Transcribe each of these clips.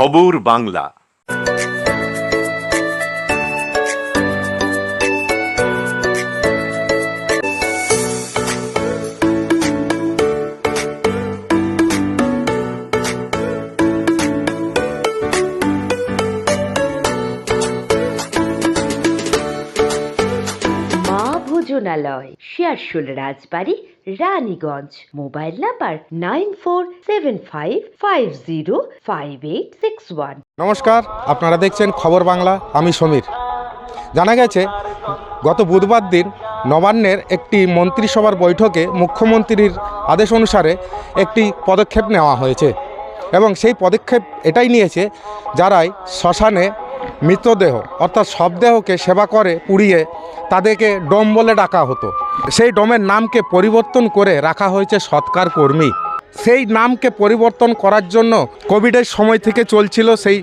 খবর Bangla. ভোজনালয় Searsole Rajbari, Raniganj. Mobile number nine four seven five five zero five eight six one. নমস্কার, আপনারা দেখছেন খবর বাংলা, আমি সমীর। জানা গেছে, গত বুধবার দিন নবান্নের একটি মন্ত্রিসভার বৈঠকে মুখ্যমন্ত্রীর আদেশ অনুসারে একটি পদক্ষেপ নেওয়া হয়েছে এবং সেই পদক্ষেপ এটাই নিয়েছে যারাই শ্মশানে মৃতদেহ, অর্থাৎ শবদেহকে সেবা করে পুড়িয়ে তাদেরকে ডোম বলে ডাকা হতো। সেই ডোমের নামকে পরিবর্তন করে রাখা হয়েছে সৎকার কর্মী। সেই নামকে পরিবর্তন করার জন্য কোভিডের সময় থেকে চলছিল সেই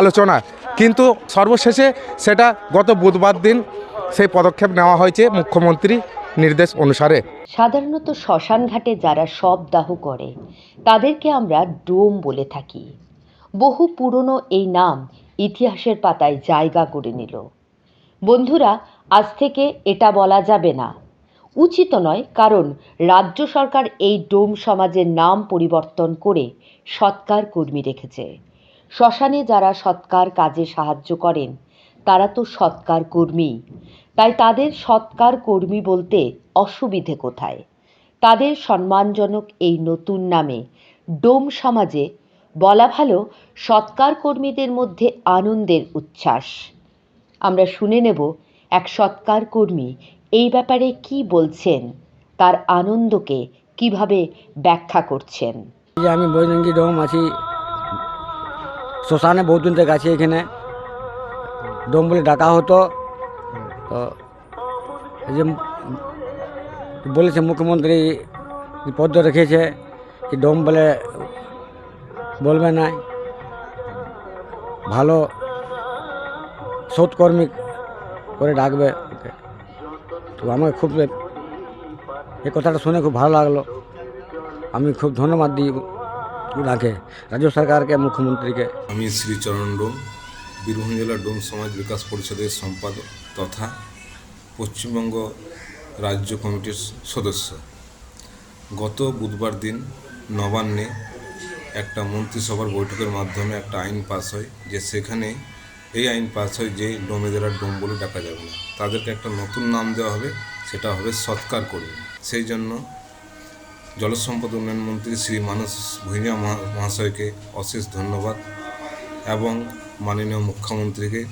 আলোচনা। কিন্তু সর্বশেষে সেটা গত বুধবার দিন সেই পদক্ষেপ নেওয়া হয়েছে মুখ্যমন্ত্রী নির্দেশ অনুসারে। সাধারণত শ্মশান ঘাটে যারা সব দাহ করে, তাদেরকে আমরা ডোম বলে থাকি। বহু পুরনো এই নাম ইতিহাসের পাতায় জায়গা করে নিল। বন্ধুরা আজ থেকে এটা বলা যাবে না। উচিত নয় কারণ রাজ্য সরকার এই ডোম সমাজের নাম পরিবর্তন করে সৎকার কর্মী রেখেছে। শ্মশানে যারা সৎকার কাজে সাহায্য করেন, তারা তো সৎকার কর্মী। তাই তাদের সৎকার কর্মী বলতে অসুবিধে কোথায়? তাদের সম্মানজনক এই নতুন নামে ডোম সমাজে বলা ভালো সৎকার কর্মীদের মধ্যে আনন্দের উচ্ছ্বাস। আমরা শুনে নেব এক সৎকার কর্মী এই ব্যাপারে কি বলছেন? তার আনন্দকে কীভাবে ব্যাখ্যা করছেন? যে আমি বৈরঙ্গি ডোম আছি, শ্মশানে বহুত দিন থেকে আছি এখানে। ডোম বলে ডাকা হতো। তো যে বলেছে মুখ্যমন্ত্রী, যে পদ্ম রেখেছে, কি ডোম বলে বলবে না ভালো সৎকর্মী করে ডাকবে। তো আমাকে খুব এই কথাটা শুনে খুব ভালো লাগল। আমি খুব ধন্যবাদ দিই ওনাকে, রাজ্য সরকারকে, মুখ্যমন্ত্রীকে। আমি শ্রীচরণ ডোম, বীরভূম জেলা ডোম সমাজ বিকাশ পরিষদের সম্পাদক তথা পশ্চিমবঙ্গ রাজ্য কমিটির সদস্য। গত বুধবার দিন নবান্নে একটা মন্ত্রিসভার বৈঠকের মাধ্যমে একটা আইন পাস হয়, যে সেখানে এই আইন পাস হয় যে ডোমেদেরা ডোম বলে ডাকা যাবে না। তাদেরকে একটা নতুন নাম দেওয়া হবে, সেটা হবে সৎকার কর্মী সেই জন্য জলসম্পদ উন্নয়ন মন্ত্রী শ্রী মানস ভূঁইয়া মহা- মহাশয়কে অশেষ ধন্যবাদ এবং মাননীয় মুখ্যমন্ত্রীকে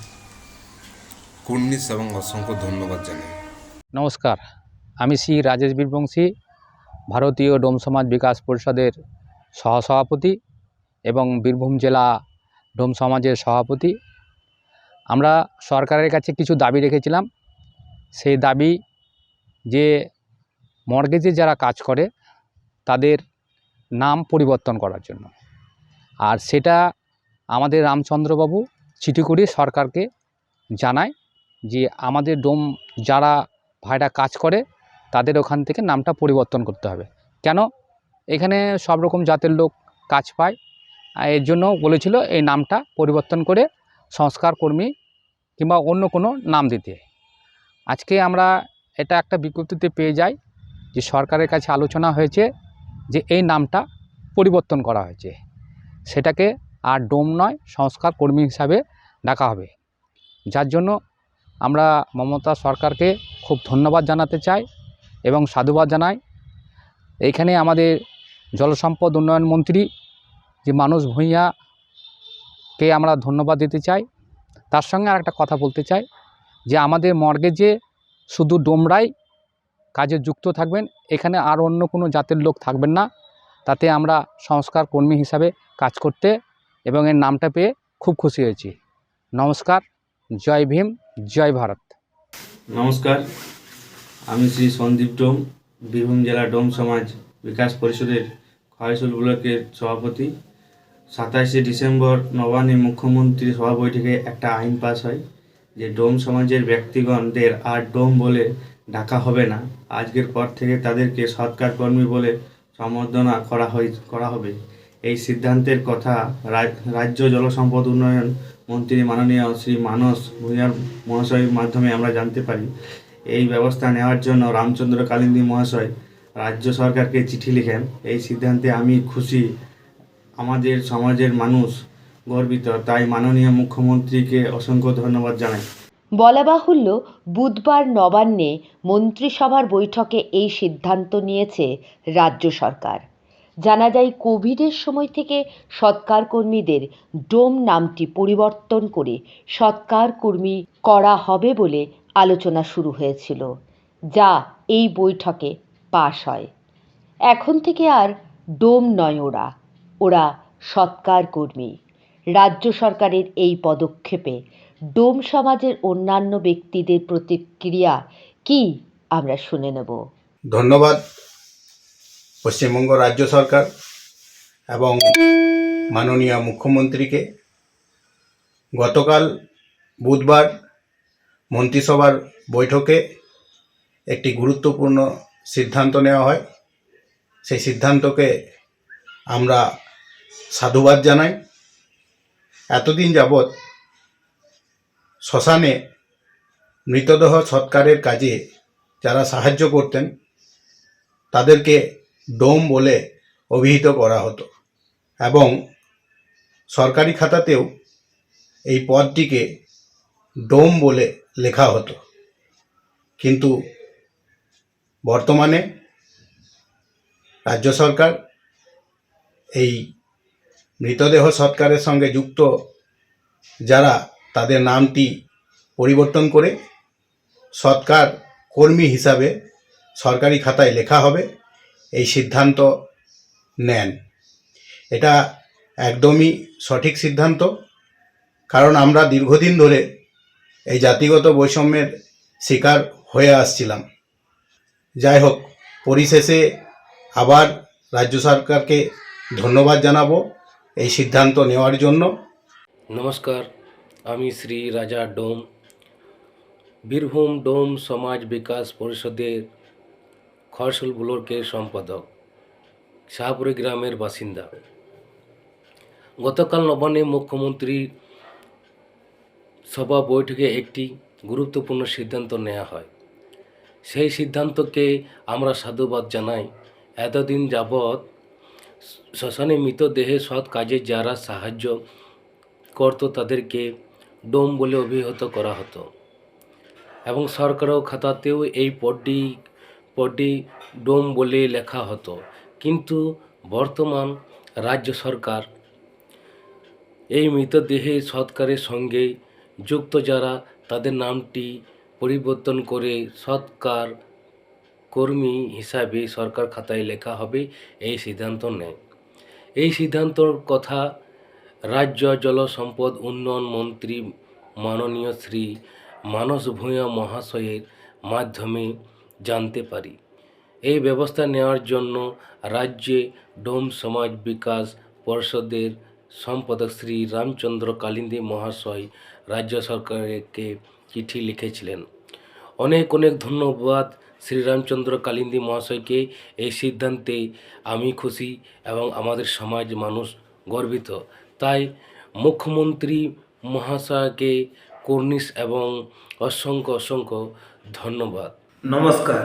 কুর্নিশ এবং অসংখ্য ধন্যবাদ জানাই। নমস্কার, আমি শ্রী রাজেশ বীরবংশী, ভারতীয় ডোম সমাজ বিকাশ পরিষদের সহসভাপতি এবং বীরভূম জেলা ডোম সমাজের সভাপতি। আমরা সরকারের কাছে কিছু দাবি রেখেছিলাম। সেই দাবি যে মর্গেজে যারা কাজ করে, তাদের নাম পরিবর্তন করার জন্য। আর সেটা আমাদের রামচন্দ্রবাবু চিঠি করে সরকারকে জানায় যে আমাদের ডোম যারা ভাইরা কাজ করে, তাদের ওখান থেকে নামটা পরিবর্তন করতে হবে। কেন? এখানে সব রকম জাতের লোক কাজ পায়। এর জন্য বলেছিল এই নামটা পরিবর্তন করে সংস্কার কর্মী কিংবা অন্য কোনো নাম দিতে। আজকে আমরা এটা একটা বিজ্ঞপ্তিতে পেয়ে যাই যে সরকারের কাছে আলোচনা হয়েছে যে এই নামটা পরিবর্তন করা হয়েছে। সেটাকে আর ডোম নয় সংস্কার কর্মী হিসাবে ডাকা হবে। যার জন্য আমরা মমতা সরকারকে খুব ধন্যবাদ জানাতে চাই এবং সাধুবাদ জানাই। এইখানে আমাদের জলসম্পদ উন্নয়ন মন্ত্রী যে মানুষ ভূঁইয়াকে আমরা ধন্যবাদ দিতে চাই, তার সঙ্গে আর একটা কথা বলতে চাই যে আমাদের মর্গেজে শুধু ডোমরাই কাজে যুক্ত থাকবেন, এখানে আর অন্য কোনো জাতের লোক থাকবেন না। তাতে আমরা সংস্কার কর্মী হিসাবে কাজ করতে এবং এর নামটা পেয়ে খুব খুশি হয়েছি। নমস্কার, জয় ভীম, জয় ভারত। নমস্কার, আমি শ্রী সন্দীপ ডোম, বীরভূম জেলা ডোম সমাজ বিকাশ পরিষদের খয়সুল ব্লকের সভাপতি। সাতাশে ডিসেম্বর নবান্নে মুখ্যমন্ত্রী সভা বৈঠকে একটা আইন পাস হয়, যে ডোম সমাজের ব্যক্তিগণদের আর ডোম বলে ডাকা হবে না। আজকের পর থেকে তাদেরকে সৎকার কর্মী বলে সম্বর্ধনা করা হয়, করা হবে। এই সিদ্ধান্তের কথা রাজ- রাজ্য জলসম্পদ উন্নয়ন মন্ত্রী মাননীয় শ্রী মানস ভূঁইয়ার মহাশয়ের মাধ্যমে আমরা জানতে পারি। এই ব্যবস্থা নেওয়ার জন্য রামচন্দ্র কালিন্দী মহাশয় রাজ্য সরকারকে চিঠি লিখেন। এই সিদ্ধান্তে আমি খুশি। আমাদের সমাজের মানুষ গর্বিত। তাই মাননীয় মুখ্যমন্ত্রীকে অসংখ্য ধন্যবাদ জানাই। বলা বাহুল্য, বুধবার নবান্নে মন্ত্রিসভার বৈঠকে এই সিদ্ধান্ত নিয়েছে রাজ্য সরকার। জানা যায়, কোভিডের সময় থেকে সৎকার কর্মীদের ডোম নামটি পরিবর্তন করে সৎকার কর্মী করা হবে বলে আলোচনা শুরু হয়েছিল, যা এই বৈঠকে পাশ হয়। এখন থেকে আর ডোম নয় ওরা। ওরা সৎকার কর্মী। রাজ্য সরকারের এই পদক্ষেপে ডোম সমাজের অন্যান্য ব্যক্তিদের প্রতিক্রিয়া কি আমরা শুনে নেব? ধন্যবাদ, পশ্চিমবঙ্গ রাজ্য সরকার এবং মাননীয় মুখ্যমন্ত্রীকে। গতকাল বুধবার মন্ত্রিসভার বৈঠকে একটি গুরুত্বপূর্ণ সিদ্ধান্ত নেওয়া হয়। সেই সিদ্ধান্তকে আমরা সাধুবাদ জানাই। এতদিন যাবৎ শ্মশানে মৃতদেহ সৎকারের কাজে যারা সাহায্য করতেন, তাদেরকে ডোম বলে অভিহিত করা হতো এবং সরকারি খাতাতেও এই পদটিকে ডোম বলে লেখা হতো। কিন্তু বর্তমানে রাজ্য সরকার এই মৃতদেহ সৎকারের সঙ্গে যুক্ত যারা তাদের নামটি পরিবর্তন করে সৎকার কর্মী হিসাবে সরকারি খাতায় লেখা হবে, এই সিদ্ধান্ত নেন। এটা একদমই সঠিক সিদ্ধান্ত, কারণ আমরা দীর্ঘদিন ধরে এই জাতিগত বৈষম্যের শিকার হয়ে আসছিলাম। যাই হোক, পরিশেষে আবার রাজ্য সরকারকে ধন্যবাদ জানাব। এই সিদ্ধান্ত নেওয়ার জন্য। নমস্কার, আমি শ্রী রাজা ডোম। বীরভূম ডোম সমাজ বিকাশ পরিষদের খরসুল ব্লকের সম্পাদক, শাহপুরি গ্রামের বাসিন্দা। গতকাল নবান্নে মুখ্যমন্ত্রী সভা বৈঠকে একটি গুরুত্বপূর্ণ সিদ্ধান্ত নেওয়া হয়। সেই সিদ্ধান্তকে আমরা সাধুবাদ জানাই। এতদিন যাবৎ শ্মশানে মৃতদেহে সৎ কাজে যারা সাহায্য করতো তাদেরকে ডোম বলে অভিহিত করা হতো। এবং সরকারও খাতাতেও এই পদটি পদটি ডোম বলে লেখা হতো। কিন্তু বর্তমান রাজ্য সরকার এই মৃতদেহে সৎকারের সঙ্গে যুক্ত যারা, তাদের নামটি পরিবর্তন করে সৎকার কর্মী হিসাবে সরকার খাতায় লেখা হবে, এই সিদ্ধান্ত নেয়। এই সিদ্ধান্তর কথা রাজ্য জলসম্পদ উন্নয়ন মন্ত্রী মাননীয় শ্রী মানস ভূঁইয়া মহাশয়ের মাধ্যমে জানতে পারি। এই ব্যবস্থা নেওয়ার জন্য রাজ্যে ডোম সমাজ বিকাশ পর্ষদের সম্পাদক শ্রী রামচন্দ্র কালিন্দী মহাশয় রাজ্য সরকারকে চিঠি লিখেছিলেন। অনেক অনেক ধন্যবাদ শ্রীরামচন্দ্র কালিন্দী মহাশয়কে এই সিদ্ধান্তে আমি খুশি এবং আমাদের সমাজ মানুষ গর্বিত। তাই মুখ্যমন্ত্রী মহাশয়কে কর্নিশ এবং অসংখ্য অসংখ্য ধন্যবাদ। নমস্কার,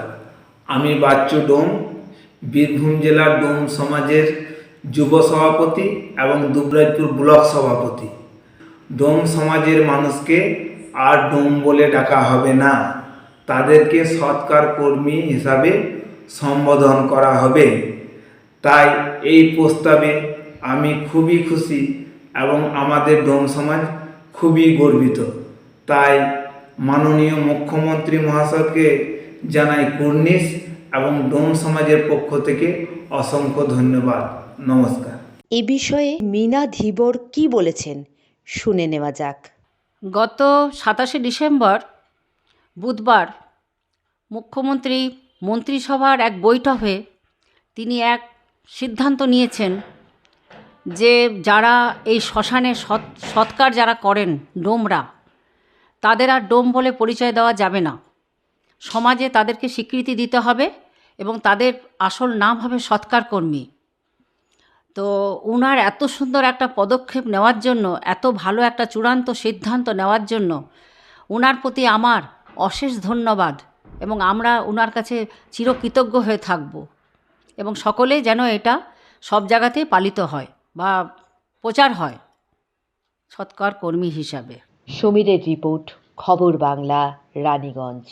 আমি বাচ্চু ডোম, বীরভূম জেলার ডোম সমাজের যুব সভাপতি এবং দুবরাজপুর ব্লক সভাপতি। ডোম সমাজের মানুষকে আর ডোম বলে ডাকা হবে না। তাদেরকে সৎকার কর্মী হিসাবে সম্বোধন করা হবে। তাই এই প্রস্তাবে আমি খুবই খুশি এবং আমাদের ডোম সমাজ খুবই গর্বিত। তাই মাননীয় মুখ্যমন্ত্রী মহাশয়কে জানাই কুর্নিশ এবং ডোম সমাজের পক্ষ থেকে অসংখ্য ধন্যবাদ। নমস্কার। এ বিষয়ে মিনা ধীবর কি বলেছেন শুনে নেওয়া যাক। গত সাতাশে ডিসেম্বর বুধবার মুখ্যমন্ত্রী মন্ত্রিসভার এক বৈঠকে তিনি এক সিদ্ধান্ত নিয়েছেন যে যারা এই শ্মশানে সৎ, সৎকার যারা করেন ডোমরা, তাদের আর ডোম বলে পরিচয় দেওয়া যাবে না। সমাজে তাদেরকে স্বীকৃতি দিতে হবে এবং তাদের আসল নাম হবে সৎকার কর্মী তো ওনার এত সুন্দর একটা পদক্ষেপ নেওয়ার জন্য, এত ভালো একটা চূড়ান্ত সিদ্ধান্ত নেওয়ার জন্য ওনার প্রতি আমার অশেষ ধন্যবাদ এবং আমরা ওনার কাছে চিরকৃতজ্ঞ হয়ে থাকব। এবং সকলে যেন এটা সব জায়গাতে পালিত হয় বা প্রচার হয়। সৎকার কর্মী হিসাবে। সমীরের রিপোর্ট, খবর বাংলা, রানীগঞ্জ।